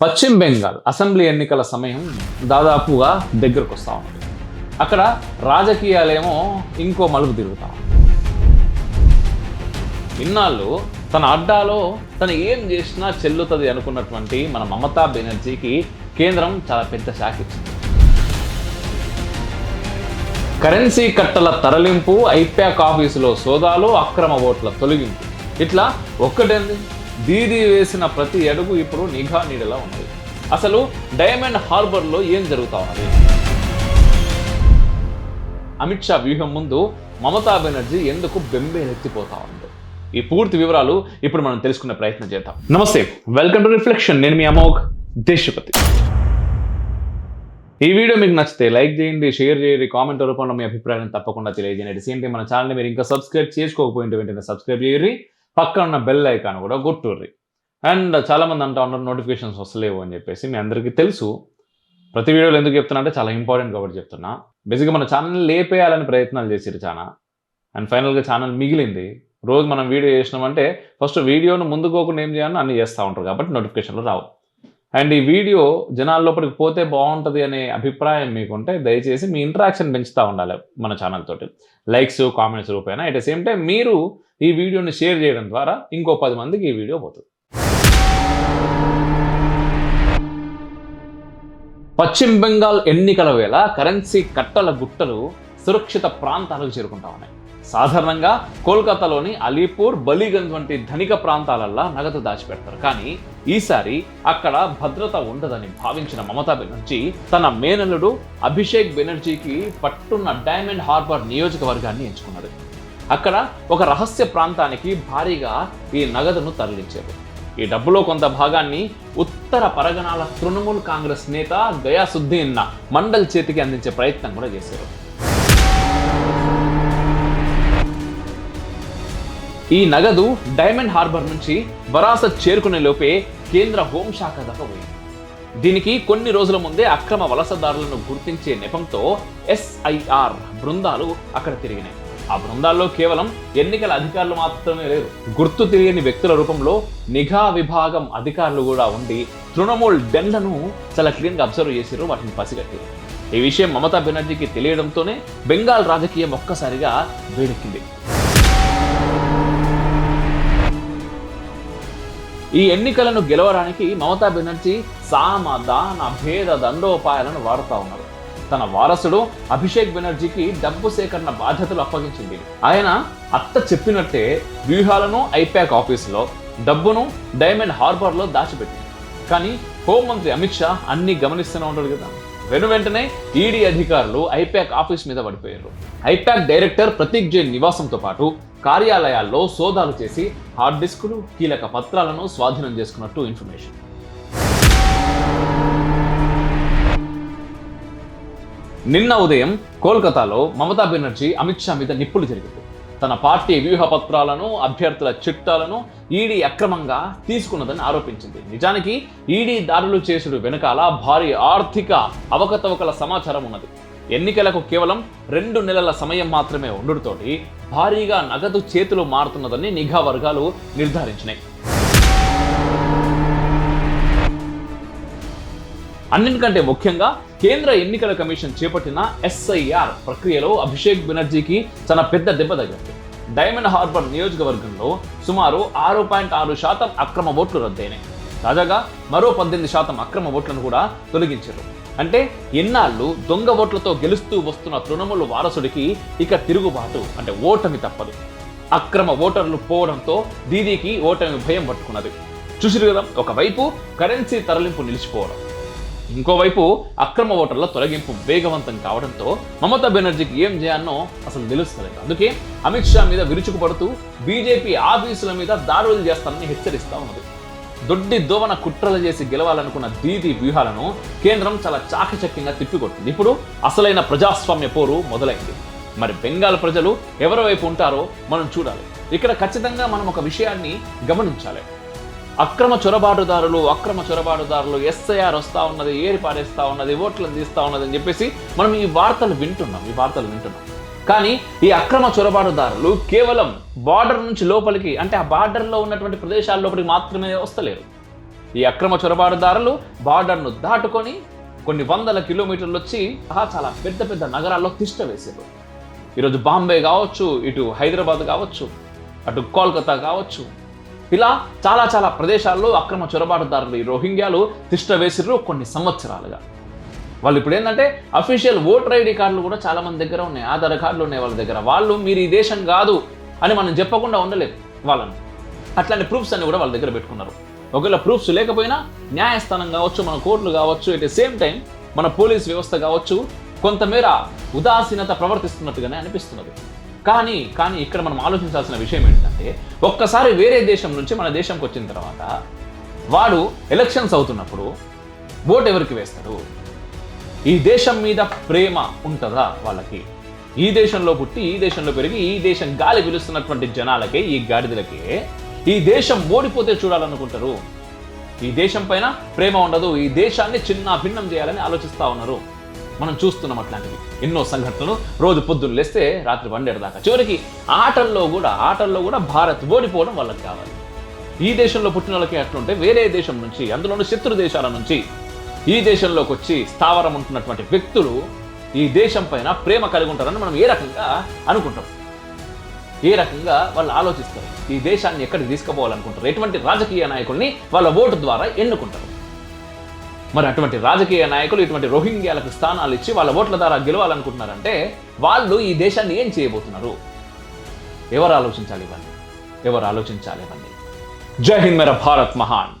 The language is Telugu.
పశ్చిమ బెంగాల్ అసెంబ్లీ ఎన్నికల సమయం దాదాపుగా దగ్గరకు వస్తూ ఉంది అక్కడ రాజకీయాలేమో ఇంకో మలుపు తిరుగుతా ఇన్నాళ్ళు తన అడ్డాలో తను ఏం చేసినా చెల్లుతుంది అనుకున్నటువంటి మన మమతా బెనర్జీకి కేంద్రం చాలా పెద్ద షాక్ ఇచ్చింది. కరెన్సీ కట్టల తరలింపు ఐప్యాక్ ఆఫీసులో సోదాలు అక్రమ ఓట్ల తొలగింపు. ఇట్లా ఒక్కటేంది? దీది వేసిన ప్రతి అడుగు ఇప్పుడు నిఘా నీడలా ఉన్నది అసలు డైమండ్ హార్బర్లో ఏం జరుగుతా ఉన్నది? అమిత్ షా వ్యూహం ముందు మమతా బెనర్జీ ఎందుకు బెంబేలెత్తిపోతా ఉంది? ఈ పూర్తి వివరాలు ఇప్పుడు మనం తెలుసుకునే ప్రయత్నం చేద్దాం. నమస్తే వెల్కమ్ టు రిఫ్లెక్షన్. నేను మీ అమోఘ్ దేశపతి. ఈ వీడియో మీకు నచ్చితే లైక్ చేయండి షేర్ చేయండి కామెంట్ రూపంలో మీ అభిప్రాయాన్ని తప్పకుండా తెలియజేయండి. సేమ్ మన ఛానల్ని మీరు ఇంకా సబ్స్క్రైబ్ చేసుకోకపోయింటే వెంటనే సబ్స్క్రైబ్ చేయండి. పక్కన ఉన్న బెల్ ఐకాన్ కూడా కొట్టుర్రి అండ్ చాలామంది అంటూ ఉన్నారు నోటిఫికేషన్స్ వస్తలేవు అని చెప్పేసి. మీ అందరికీ తెలుసు. ప్రతి వీడియోలో ఎందుకు చెప్తున్నా అంటే చాలా ఇంపార్టెంట్ కాబట్టి చెప్తున్నా. బేసిక్గా మన ఛానల్ లేపేయాలని ప్రయత్నాలు చేసిరు చాలా అండ్ ఫైనల్గా ఛానల్ మిగిలింది. రోజు మనం వీడియో చేసినామంటే ఫస్ట్ వీడియోను ముందుకోకుండా ఏం చేయాలని అన్ని చేస్తూ ఉంటారు కాబట్టి నోటిఫికేషన్లు రావు. అండ్ ఈ వీడియో జనాల లోపలికి పోతే బాగుంటుంది అనే అభిప్రాయం మీకుంటే దయచేసి మీ ఇంటరాక్షన్ పెంచుతూ ఉండాలి మన ఛానల్ తోటి. లైక్స్ కామెంట్స్ రూపేనా? అట్ ద సేమ్ టైం మీరు ఈ వీడియోని షేర్ చేయడం ద్వారా ఇంకో పది మందికి ఈ వీడియో పోతుంది. పశ్చిమ బెంగాల్ ఎన్నికల వేళ కరెన్సీ కట్టల గుట్టలు సురక్షిత ప్రాంతాలకు చేరుకుంటా ఉన్నాయి. సాధారణంగా కోల్కతాలోని అలీపూర్ బలీగంజ్ వంటి ధనిక ప్రాంతాలల్లో నగదు దాచిపెడతారు. కానీ ఈసారి అక్కడ భద్రత ఉండదని భావించిన మమతా బెనర్జీ తన మేనలుడు అభిషేక్ బెనర్జీకి పట్టున్న డైమండ్ హార్బర్ నియోజకవర్గాన్ని ఎంచుకున్నది అక్కడ ఒక రహస్య ప్రాంతానికి భారీగా ఈ నగదును తరలించారు. ఈ డబ్బులో కొంత భాగాన్ని ఉత్తర పరగణాల తృణమూల్ కాంగ్రెస్ నేత గయాసుద్దీన్ మండల్ చేతికి అందించే ప్రయత్నం కూడా చేశారు. ఈ నగదు డైమండ్ హార్బర్ నుంచి వరాసత్ చేరుకునే లోపే కేంద్ర హోంశాఖ దాకా పోయింది. దీనికి కొన్ని రోజుల ముందే అక్రమ వలసదారులను గుర్తించే నెపంతో ఎస్ఐఆర్ బృందాలు అక్కడ తిరిగినాయి. ఆ బృందాల్లో కేవలం ఎన్నికల అధికారులు మాత్రమే లేరు. గుర్తు తెలియని వ్యక్తుల రూపంలో నిఘా విభాగం అధికారులు కూడా ఉండి తృణమూల్ డెన్లను చాలా క్లీన్గా అబ్జర్వ్ చేశారు వాటిని పసిగట్టారు ఈ విషయం మమతా బెనర్జీకి తెలియడంతోనే బెంగాల్ రాజకీయం ఒక్కసారిగా వేడెక్కింది. ఈ ఎన్నికలను గెలవడానికి మమతా బెనర్జీ సామ దాన భేద దండోపాయాలను వాడుతా ఉన్నారు. తన వారసుడు అభిషేక్ బెనర్జీకి డబ్బు సేకరణ బాధ్యతలు అప్పగించింది. ఆయన అత్త చెప్పినట్టే వ్యూహాలను ఐపాక్ ఆఫీసులో డబ్బును డైమండ్ హార్బర్లో దాచిపెట్టింది. కానీ హోంమంత్రి అమిత్ షా అన్ని గమనిస్తూనే ఉంటాడు కదా. వెను వెంటనే ఈడీ అధికారులు ఐపాక్ ఆఫీస్ మీద పడిపోయారు. ఐపాక్ డైరెక్టర్ ప్రతీక్ జైన్ నివాసంతో పాటు కార్యాలయాల్లో సోదాలు చేసి హార్డ్ డిస్కులు కీలక పత్రాలను స్వాధీనం చేసుకున్నట్టు ఇన్ఫర్మేషన్. నిన్న ఉదయం కోల్కతాలో మమతా బెనర్జీ అమిత్ షా మీద నిప్పులు జరిగింది. తన పార్టీ వ్యూహ పత్రాలను అభ్యర్థుల చిట్టాలను ఈడీ అక్రమంగా తీసుకున్నదని ఆరోపించింది. నిజానికి ఈడీ దాడులు చేసుడు వెనుకాల భారీ ఆర్థిక అవకతవకల సమాచారం ఉన్నది. ఎన్నికలకు కేవలం రెండు నెలల సమయం మాత్రమే ఉండుతోటి భారీగా నగదు చేతులు మారుతున్నదని నిఘా వర్గాలు నిర్ధారించినాయి. అన్నింటికంటే ముఖ్యంగా కేంద్ర ఎన్నికల కమిషన్ చేపట్టిన ఎస్ఐఆర్ ప్రక్రియలో అభిషేక్ బెనర్జీకి చాలా పెద్ద దెబ్బ తగ్గింది డైమండ్ హార్బర్ నియోజకవర్గంలో సుమారు ఆరు పాయింట్ ఆరు శాతం అక్రమ ఓట్లు రద్దయినాయి. తాజాగా మరో పద్దెనిమిది శాతం అక్రమ ఓట్లను కూడా తొలగించారు. అంటే ఎన్నాళ్ళు దొంగ ఓట్లతో గెలుస్తూ వస్తున్న తృణమూల్ వారసుడికి ఇక తిరుగుబాటు అంటే ఓటమి తప్పదు. అక్రమ ఓటర్లు పోవడంతో దీదీకి ఓటమి భయం పట్టుకున్నది. చూసిరు కదా ఒకవైపు కరెన్సీ తరలింపు నిలిచిపోవడం. ఇంకోవైపు అక్రమ ఓటర్ల తొలగింపు వేగవంతం కావడంతో మమతా బెనర్జీకి ఏం చేయాలనో అసలు తెలుస్తలేదు. అందుకే అమిత్ షా మీద విరుచుకుపడుతూ బీజేపీ ఆఫీసుల మీద దాడులు చేస్తానని హెచ్చరిస్తా ఉన్నది. దొడ్డి దోవన కుట్రలు చేసి గెలవాలనుకున్న దీది వ్యూహాలను కేంద్రం చాలా చాకచక్యంగా తిప్పికొట్టింది. ఇప్పుడు అసలైన ప్రజాస్వామ్య పోరు మొదలైంది. మరి బెంగాల్ ప్రజలు ఎవరి వైపు ఉంటారో మనం చూడాలి. ఇక్కడ ఖచ్చితంగా మనం ఒక విషయాన్ని గమనించాలి. అక్రమ చొరబాటుదారులు అక్రమ చొరబాటుదారులు ఎస్ఐఆర్ వస్తా ఉన్నది ఏరి పారేస్తా ఉన్నది ఓట్లను తీస్తా ఉన్నది అని చెప్పేసి మనం ఈ వార్తలు వింటున్నాం ఈ వార్తలు వింటున్నాం. కానీ ఈ అక్రమ చొరబాటుదారులు కేవలం బార్డర్ నుంచి లోపలికి అంటే ఆ బార్డర్లో ఉన్నటువంటి ప్రదేశాల లోపలికి మాత్రమే వస్తలేరు. ఈ అక్రమ చొరబాటుదారులు బార్డర్ను దాటుకొని కొన్ని వందల కిలోమీటర్లు వచ్చి చాలా పెద్ద పెద్ద నగరాల్లో తిష్ట వేసారు ఈరోజు బాంబే కావచ్చు ఇటు హైదరాబాద్ కావచ్చు అటు కోల్కతా కావచ్చు ఇలా చాలా చాలా ప్రదేశాల్లో అక్రమ చొరబాటుదారులు ఈ రోహింగ్యాలు తిష్ట వేసిర్రు కొన్ని సంవత్సరాలుగా. వాళ్ళు ఇప్పుడు ఏంటంటే అఫీషియల్ ఓటర్ ఐడి కార్డులు కూడా చాలా మంది దగ్గర ఉన్నాయి ఆధార్ కార్డులు ఉన్నాయి వాళ్ళ దగ్గర. వాళ్ళు మీరు ఈ దేశం కాదు అని మనం చెప్పకుండా ఉండలేదు వాళ్ళని. అట్లాంటి ప్రూఫ్స్ అన్ని కూడా వాళ్ళ దగ్గర పెట్టుకున్నారు. ఒకవేళ ప్రూఫ్స్ లేకపోయినా న్యాయస్థానం కావచ్చు మన కోర్టులు కావచ్చు ఎట్ ద సేమ్ టైం మన పోలీస్ వ్యవస్థ కావచ్చు కొంతమేర ఉదాసీనత ప్రవర్తిస్తున్నట్టుగానే అనిపిస్తున్నది. కానీ కానీ ఇక్కడ మనం ఆలోచించాల్సిన విషయం ఏంటంటే ఒక్కసారి వేరే దేశం నుంచి మన దేశంకి వచ్చిన తర్వాత వాడు ఎలక్షన్స్ అవుతున్నప్పుడు ఓటు ఎవరికి వేస్తారు? ఈ దేశం మీద ప్రేమ ఉంటుందా వాళ్ళకి? ఈ దేశంలో పుట్టి ఈ దేశంలో పెరిగి ఈ దేశం గాలి పిలుస్తున్నటువంటి జనాలకే ఈ గాడిదలకే ఈ దేశం ఓడిపోతే చూడాలనుకుంటారు. ఈ దేశం పైన ప్రేమ ఉండదు ఈ దేశాన్ని చిన్న భిన్నం చేయాలని ఆలోచిస్తా ఉన్నారు. మనం చూస్తున్నాం అట్లాంటివి ఎన్నో సంఘటనలు. రోజు పొద్దున్న లేస్తే రాత్రి వండేడు దాకా. చివరికి ఆటల్లో కూడా ఆటల్లో కూడా భారత్ ఓడిపోవడం వాళ్ళకి కావాలి. ఈ దేశంలో పుట్టిన వాళ్ళకి అట్లుంటే వేరే దేశం నుంచి అందులోని శత్రు దేశాల నుంచి ఈ దేశంలోకి వచ్చి స్థావరం ఉంటున్నటువంటి వ్యక్తులు ఈ దేశం పైన ప్రేమ కలిగి ఉంటారని మనం ఏ రకంగా అనుకుంటాం? ఏ రకంగా వాళ్ళు ఆలోచిస్తారు? ఈ దేశాన్ని ఎక్కడికి తీసుకుపోవాలనుకుంటారు? ఎటువంటి రాజకీయ నాయకుల్ని వాళ్ళ ఓటు ద్వారా ఎన్నుకుంటారు? మరి అటువంటి రాజకీయ నాయకులు ఇటువంటి రోహింగ్యాలకు స్థానాలు ఇచ్చి వాళ్ళ ఓట్ల ద్వారా గెలవాలనుకుంటున్నారంటే వాళ్ళు ఈ దేశాన్ని ఏం చేయబోతున్నారు? ఎవరు ఆలోచించాలి ఇవన్నీ? ఎవరు ఆలోచించాలి ఇవన్నీ? జై హింద్ మేరా భారత్ మహాన్.